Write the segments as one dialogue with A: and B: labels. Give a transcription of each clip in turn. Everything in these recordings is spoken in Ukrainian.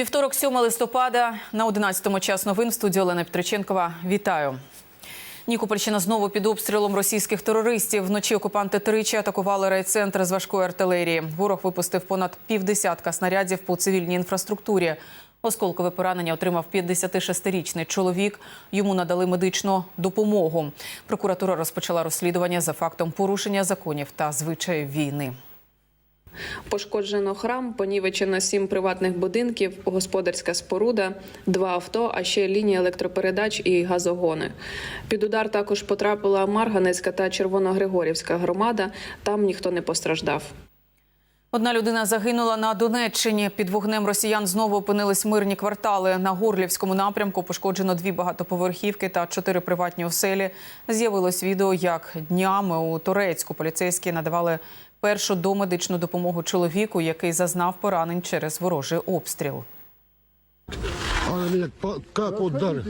A: Вівторок, 7 листопада, на 11-му час новин в студії Олена Петриченкова. Вітаю. Нікопольщина знову під обстрілом російських терористів. Вночі окупанти тричі атакували райцентр з важкої артилерії. Ворог випустив понад півдесятка снарядів по цивільній інфраструктурі. Осколкове поранення отримав 56-річний чоловік. Йому надали медичну допомогу. Прокуратура розпочала розслідування за фактом порушення законів та звичаїв війни.
B: Пошкоджено храм, понівечено сім приватних будинків, господарська споруда, два авто, а ще лінії електропередач і газогони. Під удар також потрапила Марганецька та Червоногригорівська громада. Там ніхто не постраждав.
A: Одна людина загинула на Донеччині. Під вогнем росіян знову опинились мирні квартали. На Горлівському напрямку пошкоджено дві багатоповерхівки та чотири приватні оселі. З'явилось відео, як днями у Торецьку поліцейські надавали першу домедичну допомогу чоловіку, який зазнав поранень через ворожий обстріл.
C: Она меня по- удар,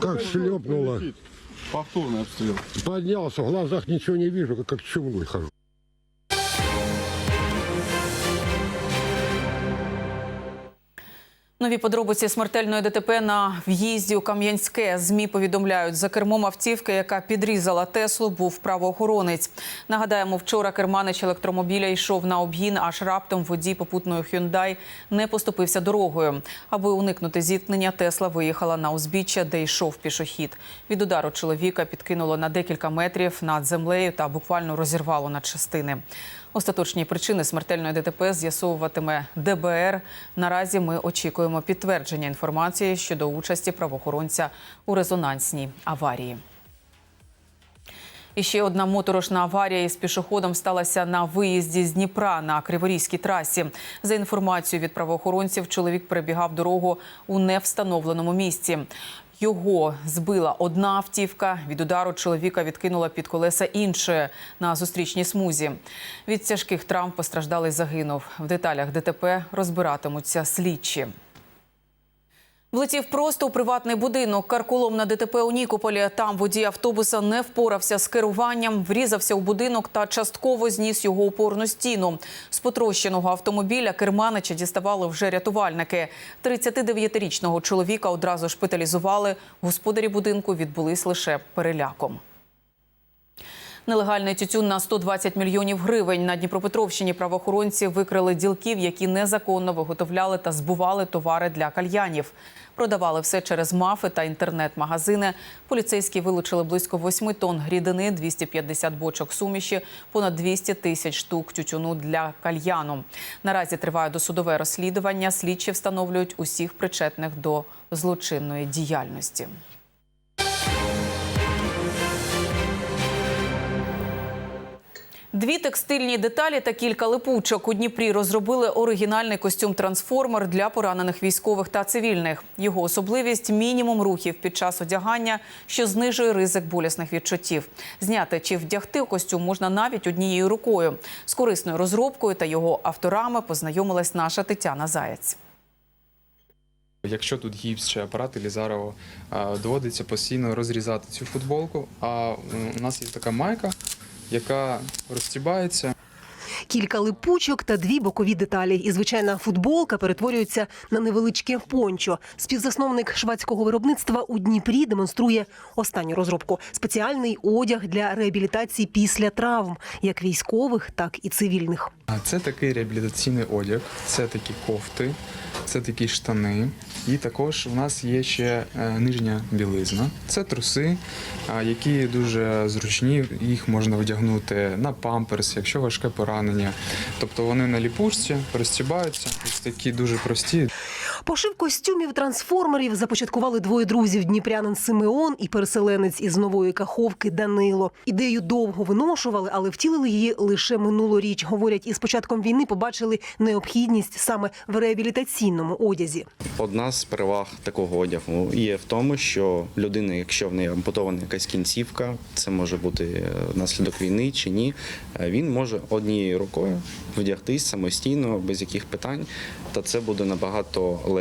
C: как шлепнула.
D: Повторный обстрел.
C: Поднялся, в глазах ничего не вижу, как, как хожу.
A: Нові подробиці смертельної ДТП на в'їзді у Кам'янське. Змі повідомляють, за кермом автівки, яка підрізала Теслу, був правоохоронець. Нагадаємо, вчора керманич електромобіля йшов на обгін, аж раптом водій попутної Hyundai не поступився дорогою. Аби уникнути зіткнення, Тесла виїхала на узбіччя, де йшов пішохід. Від удару чоловіка підкинуло на декілька метрів над землею та буквально розірвало на частини. Остаточні причини смертельної ДТП з'ясовуватиме ДБР. Наразі ми очікуємо підтвердження інформації щодо участі правоохоронця у резонансній аварії. І ще одна моторошна аварія із пішоходом сталася на виїзді з Дніпра на Криворізькій трасі. За інформацією від правоохоронців, чоловік перебігав дорогу у невстановленому місці. Його збила одна автівка. Від удару чоловіка відкинула під колеса інше на зустрічній смузі. Від тяжких травм постраждалий загинув. В деталях ДТП розбиратимуться слідчі. Влетів просто у приватний будинок. Каркулом на ДТП у Нікополі. Там водій автобуса не впорався з керуванням, врізався у будинок та частково зніс його опорну стіну. З потрощеного автомобіля керманича діставали вже рятувальники. 39-річного чоловіка одразу шпиталізували. Господарі будинку відбулись лише переляком. Нелегальний тютюн на 120 мільйонів гривень. На Дніпропетровщині правоохоронці викрили ділків, які незаконно виготовляли та збували товари для кальянів. Продавали все через мафи та інтернет-магазини. Поліцейські вилучили близько 8 тонн грідини, 250 бочок суміші, понад 200 тисяч штук тютюну для кальяну. Наразі триває досудове розслідування. Слідчі встановлюють усіх причетних до злочинної діяльності. Дві текстильні деталі та кілька липучок у Дніпрі розробили оригінальний костюм трансформер для поранених військових та цивільних. Його особливість мінімум рухів під час одягання, що знижує ризик болісних відчуттів. Зняти чи вдягти костюм можна навіть однією рукою. З корисною розробкою та його авторами познайомилась наша Тетяна Заєць.
E: Якщо тут гіпс чи апарат Елізарова, доводиться постійно розрізати цю футболку. А у нас є така майка, яка розстібається.
F: Кілька липучок та дві бокові деталі. І звичайна футболка перетворюється на невеличке пончо. Співзасновник швадського виробництва у Дніпрі демонструє останню розробку спеціальний одяг для реабілітації після травм, як військових, так і цивільних.
E: А Це такий реабілітаційний одяг, це такі кофти, це такі штани. І також у нас є ще е, нижня білизна. Це труси, які дуже зручні. Їх можна вдягнути на памперс, якщо важке поранення. Тобто вони на ліпушці розстібаються. Ось такі дуже прості.
F: Пошив костюмів трансформерів започаткували двоє друзів: дніпрянин Симеон і переселенець із нової каховки Данило. Ідею довго виношували, але втілили її лише минулоріч. Говорять, із початком війни побачили необхідність саме в реабілітаційному одязі.
G: Одна з переваг такого одягу є в тому, що людина, якщо в неї ампутована якась кінцівка, це може бути е, внаслідок війни чи ні, е, він може однією рукою вдягтись самостійно, без яких питань, та це буде набагато легше,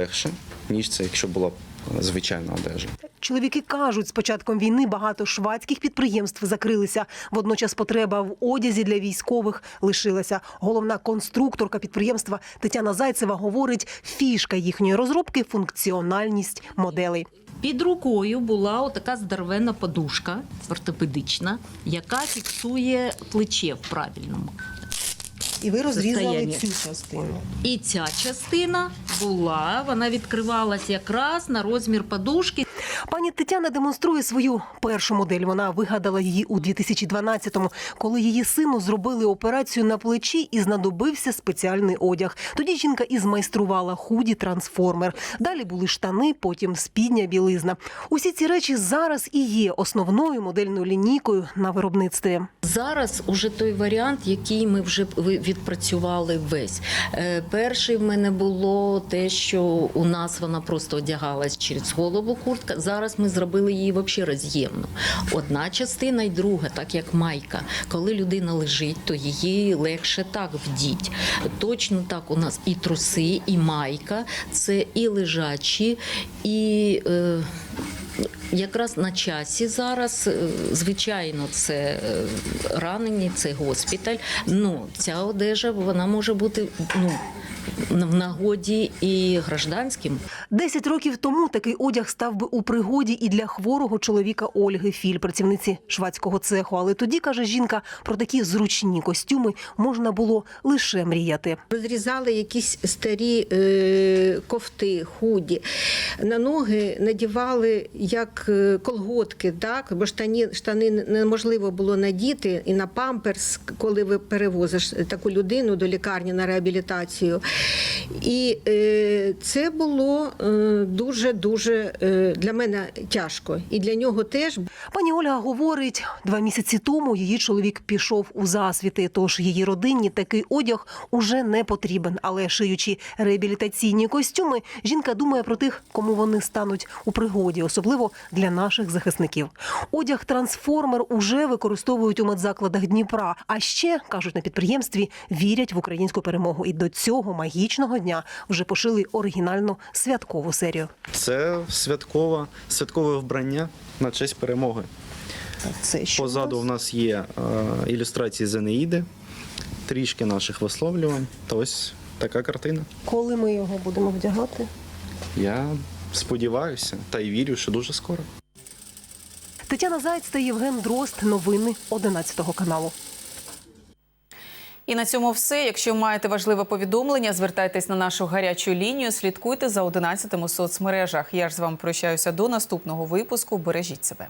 G: ніж це, якщо була б звичайна одежа.
F: Чоловіки кажуть, з початком війни багато швадських підприємств закрилися. Водночас потреба в одязі для військових лишилася. Головна конструкторка підприємства Тетяна Зайцева говорить, фішка їхньої розробки функціональність моделей.
H: Під рукою була така здоровенна подушка ортопедична, яка фіксує плече в правильному.
F: І ви
H: розрізали Состояння. цю
F: частину.
H: І ця частина була, вона відкривалась якраз на розмір подушки.
F: Пані Тетяна демонструє свою першу модель. Вона вигадала її у 2012-му, коли її сину зробили операцію на плечі і знадобився спеціальний одяг. Тоді жінка і змайструвала худі трансформер. Далі були штани, потім спідня білизна. Усі ці речі зараз і є основною модельною лінійкою на виробництві.
H: Зараз уже той варіант, який ми вже ви- відпрацювали весь. Е, Перший в мене було те, що у нас вона просто одягалась через голову куртка. Зараз ми зробили її взагалі роз'ємну. Одна частина і друга, так як майка. Коли людина лежить, то її легше так вдіть. Точно так у нас і труси, і майка це і лежачі, і. Е, Якраз на часі зараз, е, звичайно, це е, ранені, це госпіталь. Ну, ця одежа вона може бути ну, в нагоді і гражданським.
F: Десять років тому такий одяг став би у пригоді і для хворого чоловіка Ольги Філь, працівниці швадського цеху. Але тоді каже жінка, про такі зручні костюми можна було лише мріяти.
I: Розрізали якісь старі е, кофти, худі. На ноги надівали як е, колготки, так? бо штані, штани неможливо було надіти і на памперс, коли ви перевозиш таку людину до лікарні на реабілітацію. І е, це було дуже-дуже е, для мене тяжко. І для нього теж,
F: Пані Ольга говорить, два місяці тому її чоловік пішов у засвіти, тож її родині такий одяг уже не потрібен. Але шиючи реабілітаційні костюми, жінка думає про тих, кому вони стануть у пригоді, особливо для наших захисників. Одяг трансформер уже використовують у медзакладах Дніпра. А ще кажуть на підприємстві, вірять в українську перемогу. І до цього магічного дня вже пошили оригінальну святкову серію.
G: Це святкова, святкове вбрання на честь перемоги.
F: Це що
G: Позаду в нас є е, ілюстрації з Енеїди, трішки наших висловлювань. Та ось така картина.
F: коли ми його будемо вдягати?
G: Я сподіваюся та й вірю, що дуже скоро.
F: Тетяна Зайць та Євген Дрозд. Новини 11 каналу.
A: І на цьому все. Якщо маєте важливе повідомлення, звертайтесь на нашу гарячу лінію. Слідкуйте за 11 у соцмережах. Я ж з вами прощаюся до наступного випуску. Бережіть себе.